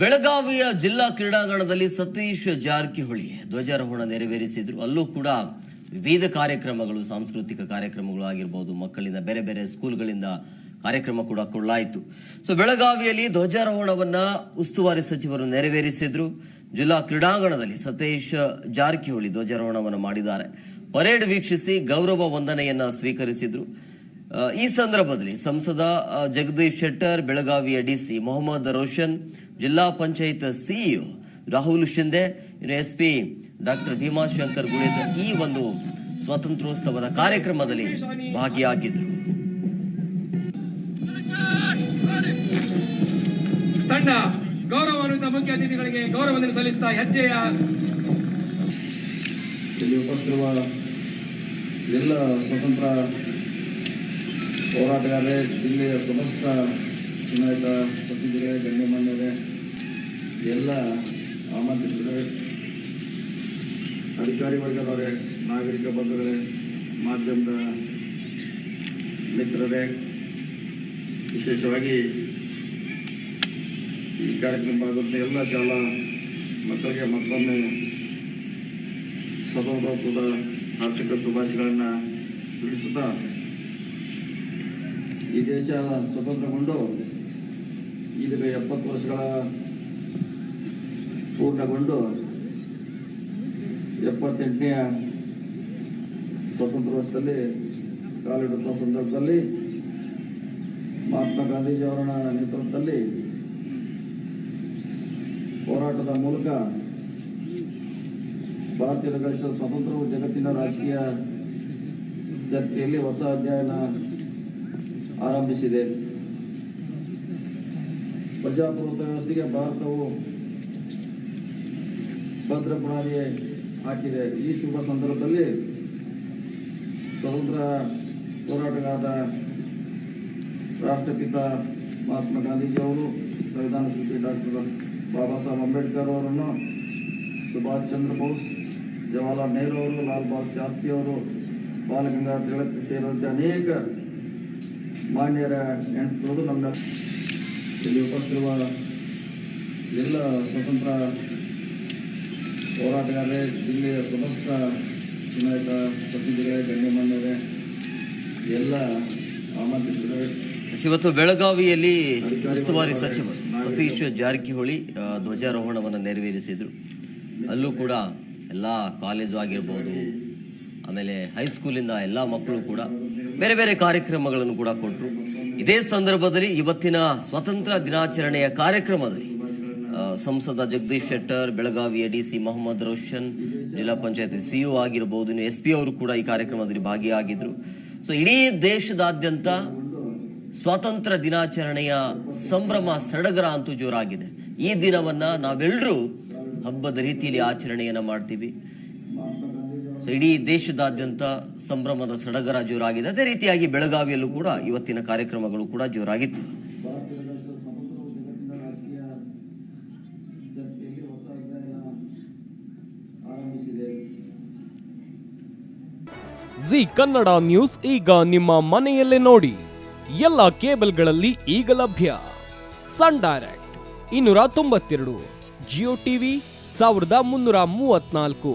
ಬೆಳಗಾವಿಯ ಜಿಲ್ಲಾ ಕ್ರೀಡಾಂಗಣದಲ್ಲಿ ಸತೀಶ್ ಜಾರಕಿಹೊಳಿ ಧ್ವಜಾರೋಹಣ ನೆರವೇರಿಸಿದ್ರು. ಅಲ್ಲೂ ಕೂಡ ವಿವಿಧ ಕಾರ್ಯಕ್ರಮಗಳು, ಸಾಂಸ್ಕೃತಿಕ ಕಾರ್ಯಕ್ರಮಗಳು ಆಗಿರ್ಬೋದು, ಮಕ್ಕಳಿಂದ ಬೇರೆ ಬೇರೆ ಸ್ಕೂಲ್ಗಳಿಂದ ಕಾರ್ಯಕ್ರಮ ಕೂಡ ಕೊಳ್ಳಾಯಿತು. ಸೊ ಬೆಳಗಾವಿಯಲ್ಲಿ ಧ್ವಜಾರೋಹಣವನ್ನ ಉಸ್ತುವಾರಿ ಸಚಿವರು ನೆರವೇರಿಸಿದ್ರು. ಜಿಲ್ಲಾ ಕ್ರೀಡಾಂಗಣದಲ್ಲಿ ಸತೀಶ್ ಜಾರಕಿಹೊಳಿ ಧ್ವಜಾರೋಹಣವನ್ನು ಮಾಡಿದ್ದಾರೆ. ಪರೇಡ್ ವೀಕ್ಷಿಸಿ ಗೌರವ ವಂದನೆಯನ್ನ ಸ್ವೀಕರಿಸಿದ್ರು. ಈ ಸಂದರ್ಭದಲ್ಲಿ ಸಂಸದ ಜಗದೀಶ್ ಶೆಟ್ಟರ್ ಬೆಳಗಾವಿಯ ಡಿಸಿ ಮೊಹಮ್ಮದ್ ರೋಷನ್ ಜಿಲ್ಲಾ panchayat CEO Rahul Shinde SP S P doctor Bhimashankar Gulid ಈ ಒಂದು ಸ್ವಾತಂತ್ರ್ಯೋತ್ಸವದ ಕಾರ್ಯಕ್ರಮದಲ್ಲಿ ಭಾಗಿಯಾಗಿದ್ದರು ತಂಡ ಗೌರವಾನ್ವಿತ ಮುಖ್ಯ ಅತಿಥಿಗಳಿಗೆ ಗೌರವ ಸಲ್ಲಿಸ್ತಾ ಹೆಜ್ಜೆಯ ಇಲ್ಲಿ ಉಪಸ್ಥಿರುವ ಎಲ್ಲ ಸ್ವತಂತ್ರ ಹೋರಾಟಗಾರರೇ, ಜಿಲ್ಲೆಯ ಸಮಸ್ತ ಚುನಾಯಿತ ಪ್ರತಿನಿಧಿಗಳೇ ಗಣ್ಯಮಾನ್ಯರೇ ಎಲ್ಲ ಆಮಂತ್ರಿತರೇ ಅಧಿಕಾರಿ ವರ್ಗದವರೇ, ನಾಗರಿಕ ಬಂಧುಗಳೇ, ಮಾಧ್ಯಮದ ಮಿತ್ರರೇ, ವಿಶೇಷವಾಗಿ ಈ ಕಾರ್ಯಕ್ರಮ ಭಾಗವಹಿಸಿದ ಎಲ್ಲ ಶಾಲಾ ಮಕ್ಕಳಿಗೆ ಮತ್ತೊಮ್ಮೆ ಸ್ವತಂತ್ರೋತ್ಸವದ ಆರ್ಥಿಕ ಶುಭಾಶಯಗಳನ್ನು ತಿಳಿಸುತ್ತಾ ದೇಶ ಸ್ವತಂತ್ರಗೊಂಡು ಇದಕ್ಕೆ ಎಪ್ಪತ್ತು ವರ್ಷಗಳ ಪೂರ್ಣಗೊಂಡು ಎಪ್ಪತ್ತೆಂಟನೆಯ ಸ್ವತಂತ್ರ ವರ್ಷದಲ್ಲಿ ಕಾಲಿಡುತ್ತ ಸಂದರ್ಭದಲ್ಲಿ ಮಹಾತ್ಮ ಗಾಂಧೀಜಿಯವರ ನೇತೃತ್ವದಲ್ಲಿ ಹೋರಾಟದ ಮೂಲಕ ಭಾರತೀಯ ಗಳಿಸಿದ ಸ್ವತಂತ್ರವು ಜಗತ್ತಿನ ರಾಜಕೀಯ ಚರ್ಚೆಯಲ್ಲಿ ಹೊಸ ಅಧ್ಯಾಯನ ಆರಂಭಿಸಿದೆ. ಪ್ರಜಾಪ್ರಭುತ್ವ ವ್ಯವಸ್ಥೆಗೆ ಭಾರತವು ಭದ್ರ ಬುನಾದಿ ಹಾಕಿದೆ. ಈ ಶುಭ ಸಂದರ್ಭದಲ್ಲಿ ಸ್ವತಂತ್ರ ಹೋರಾಟಗಾರ ರಾಷ್ಟ್ರಪಿತ ಮಹಾತ್ಮ ಗಾಂಧೀಜಿಯವರು, ಸಂವಿಧಾನ ಶಿಲ್ಪಿ ಡಾಕ್ಟರ್ ಬಾಬಾ ಸಾಹೇಬ್ ಅಂಬೇಡ್ಕರ್ ಅವರನ್ನು, ಸುಭಾಷ್ ಚಂದ್ರ ಬೋಸ್, ಜವಾಹರ್ಲಾಲ್ ನೆಹರು ಅವರು, ಲಾಲ್ ಬಹದ್ದೂರ್ ಶಾಸ್ತ್ರಿ ಅವರು, ಬಾಲಗಂಗಾಧರ್ ತಿಲಕ್ ಸೇರಿದಂತೆ ಅನೇಕ ಮಾನ್ಯರ ನೆನಪುಗಳು ನಮ್ಮ ಇಲ್ಲಿ ಉಪಸ್ಥಿರುವ ಎಲ್ಲ ಸ್ವತಂತ್ರ ಹೋರಾಟಗಾರರೇ ಜಿಲ್ಲೆಯ ಸಮಸ್ತ ಚುನಾಯಿತ ಪ್ರತಿನಿಧಿಗಳೇ ಗಣ್ಯಮಾನ್ಯರೇ ಎಲ್ಲ ಆಮಂತ್ರಿತರೇ ಇವತ್ತು ಬೆಳಗಾವಿಯಲ್ಲಿ ಉಸ್ತುವಾರಿ ಸಚಿವ ಸತೀಶ್ ಜಾರಕಿಹೊಳಿ ಧ್ವಜಾರೋಹಣವನ್ನು ನೆರವೇರಿಸಿದರು. ಅಲ್ಲೂ ಕೂಡ ಎಲ್ಲ ಕಾಲೇಜು ಆಗಿರ್ಬೋದು ಆಮೇಲೆ ಹೈಸ್ಕೂಲಿಂದ ಎಲ್ಲ ಮಕ್ಕಳು ಕೂಡ ಬೇರೆ ಬೇರೆ ಕಾರ್ಯಕ್ರಮಗಳನ್ನು ಕೂಡ ಕೊಟ್ಟರು ಇದೇ ಸಂದರ್ಭದಲ್ಲಿ ಇವತ್ತಿನ ಸ್ವತಂತ್ರ ದಿನಾಚರಣೆಯ ಕಾರ್ಯಕ್ರಮದಲ್ಲಿ ಸಂಸದ ಜಗದೀಶ್ ಶೆಟ್ಟರ್ ಬೆಳಗಾವಿಯ ಡಿ ಸಿ ಮೊಹಮ್ಮದ್ ರೋಷನ್, ಜಿಲ್ಲಾ ಪಂಚಾಯತ್ ಸಿಇಒ ಆಗಿರಬಹುದು ಎಸ್ ಪಿ ಅವರು ಕೂಡ ಈ ಕಾರ್ಯಕ್ರಮದಲ್ಲಿ ಭಾಗಿಯಾಗಿದ್ರು. ಸೊ ಇಡೀ ದೇಶದಾದ್ಯಂತ ಸ್ವಾತಂತ್ರ್ಯ ದಿನಾಚರಣೆಯ ಸಂಭ್ರಮ ಸಡಗರ ಅಂತೂ ಜೋರಾಗಿದೆ. ಈ ದಿನವನ್ನ ನಾವೆಲ್ಲರೂ ಹಬ್ಬದ ರೀತಿಯಲ್ಲಿ ಆಚರಣೆಯನ್ನ ಮಾಡ್ತೀವಿ. ಸೊ ಇಡೀ ದೇಶದಾದ್ಯಂತ ಸಂಭ್ರಮದ ಸಡಗರ ಜೋರಾಗಿದೆ. ಅದೇ ರೀತಿಯಾಗಿ ಬೆಳಗಾವಿಯಲ್ಲೂ ಕೂಡ ಇವತ್ತಿನ ಕಾರ್ಯಕ್ರಮಗಳು ಕೂಡ ಜೋರಾಗಿತ್ತು. ಜಿ ಕನ್ನಡ ನ್ಯೂಸ್ ಈಗ ನಿಮ್ಮ ಮನೆಯಲ್ಲೇ ನೋಡಿ. ಎಲ್ಲ ಕೇಬಲ್ಗಳಲ್ಲಿ ಈಗ ಲಭ್ಯ. ಸನ್ ಡೈರೆಕ್ಟ್ ಇನ್ನೂರ ತೊಂಬತ್ತೆರಡು, ಜಿಯೋ ಟಿವಿ ಸಾವಿರದ ಮುನ್ನೂರ ಮೂವತ್ನಾಲ್ಕು